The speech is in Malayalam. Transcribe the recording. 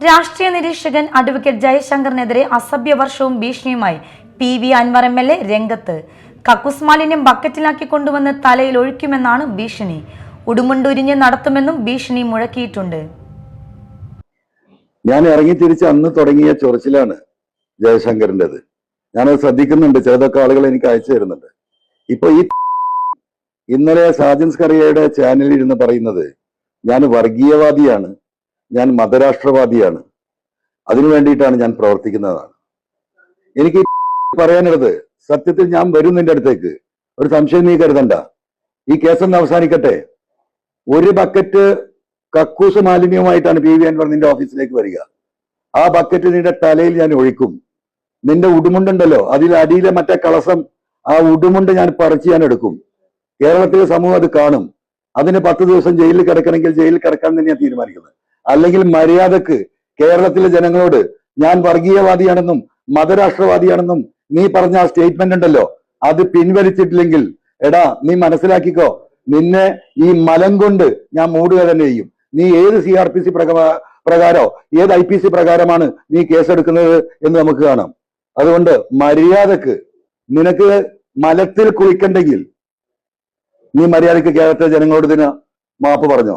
രാഷ്ട്രീയ നിരീക്ഷകൻ അഡ്വക്കേറ്റ് ജയശങ്കറിനെതിരെ അസഭ്യവർഷവും ഭീഷണിയുമായി P V Anvar M L A രംഗത്ത്. കക്കൂസ് മാലിന്യം ബക്കറ്റിലാക്കി കൊണ്ടുവന്ന് തലയിൽ ഒഴിക്കുമെന്നാണ് ഭീഷണി. ഉടുമുണ്ടുരിഞ്ഞ് നടത്തുമെന്നും ഭീഷണി മുഴക്കിയിട്ടുണ്ട്. ഞാൻ ഇറങ്ങി തിരിച്ച് അന്ന് തുടങ്ങിയ ചൊറിച്ചിലാണ് ജയശങ്കറിന്റെത്. ഞാനത് ശ്രദ്ധിക്കുന്നുണ്ട്. ചിലതൊക്കെ ആളുകൾ എനിക്ക് അയച്ചു തരുന്നുണ്ട്. ഇപ്പൊ ഈ ഇന്നലെ സാജൻസ് കറിയയുടെ ചാനലിൽ ഇരുന്ന് പറയുന്നത് ഞാൻ വർഗീയവാദിയാണ്. ഞാൻ മതരാഷ്ട്രവാദിയാണ്. അതിനു വേണ്ടിയിട്ടാണ് ഞാൻ പ്രവർത്തിക്കുന്നതാണ്. എനിക്ക് പറയാനുള്ളത് സത്യത്തിൽ ഞാൻ വരും അടുത്തേക്ക്. ഒരു സംശയം നീ കരുതണ്ട. ഈ കേസൊന്ന് അവസാനിക്കട്ടെ. ഒരു ബക്കറ്റ് കക്കൂസ് മാലിന്യവുമായിട്ടാണ് പി വി അൻവർ നിന്റെ ഓഫീസിലേക്ക് വരിക. ആ ബക്കറ്റ് നിന്റെ തലയിൽ ഞാൻ ഒഴിക്കും. നിന്റെ ഉടുമുണ്ടുണ്ടല്ലോ അതിൽ അടിയിലെ മറ്റേ കളസം ആ ഉടുമുണ്ട് ഞാൻ പറിച്ച് ഞാൻ എടുക്കും. കേരളത്തിലെ സമൂഹം അത് കാണും. അതിന് പത്ത് ദിവസം ജയിലിൽ കിടക്കണമെങ്കിൽ ജയിലിൽ കിടക്കാൻ തന്നെ ഞാൻ തീരുമാനിക്കുന്നത്. അല്ലെങ്കിൽ മര്യാദയ്ക്ക് കേരളത്തിലെ ജനങ്ങളോട് ഞാൻ വർഗീയവാദിയാണെന്നും മതരാഷ്ട്രവാദിയാണെന്നും നീ പറഞ്ഞ ആ സ്റ്റേറ്റ്മെന്റ് ഉണ്ടല്ലോ. അത് പിൻവലിച്ചിട്ടില്ലെങ്കിൽ എടാ നീ മനസ്സിലാക്കിക്കോ. നിന്നെ ഈ മലം കൊണ്ട് ഞാൻ മൂടുക തന്നെ ചെയ്യും. നീ ഏത് സി ആർ പി സി പ്രകാരോ ഏത് ഐ പി സി പ്രകാരമാണ് നീ കേസെടുക്കുന്നത് എന്ന് നമുക്ക് കാണാം. അതുകൊണ്ട് മര്യാദയ്ക്ക് നിനക്ക് മലത്തിൽ കുളിക്കണ്ടെങ്കിൽ നീ മര്യാദയ്ക്ക് കേരളത്തിലെ ജനങ്ങളോട് ഇതിന് മാപ്പ് പറഞ്ഞോ.